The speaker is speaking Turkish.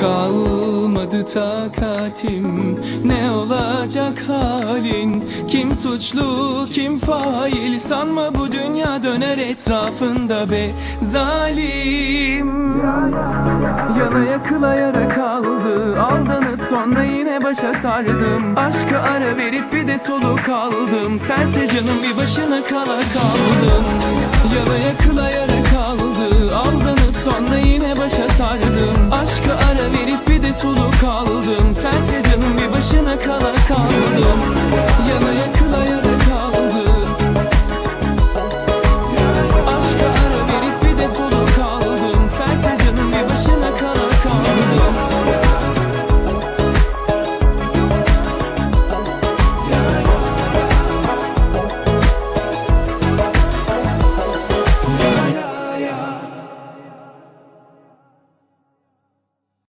Kalmadı takatim. Ne olacak halin? Kim suçlu kim fail? Sanma bu dünya döner etrafında be Zalim. Yana yakıla yara kaldı. Aldanıp sonra yine başa sardım. Aşka ara verip bir de soluk aldım. Sense canım bir başına kala kaldım taşa sardım Aşka ara verip bir de soluk aldım Sense canım bir başına kala kaldım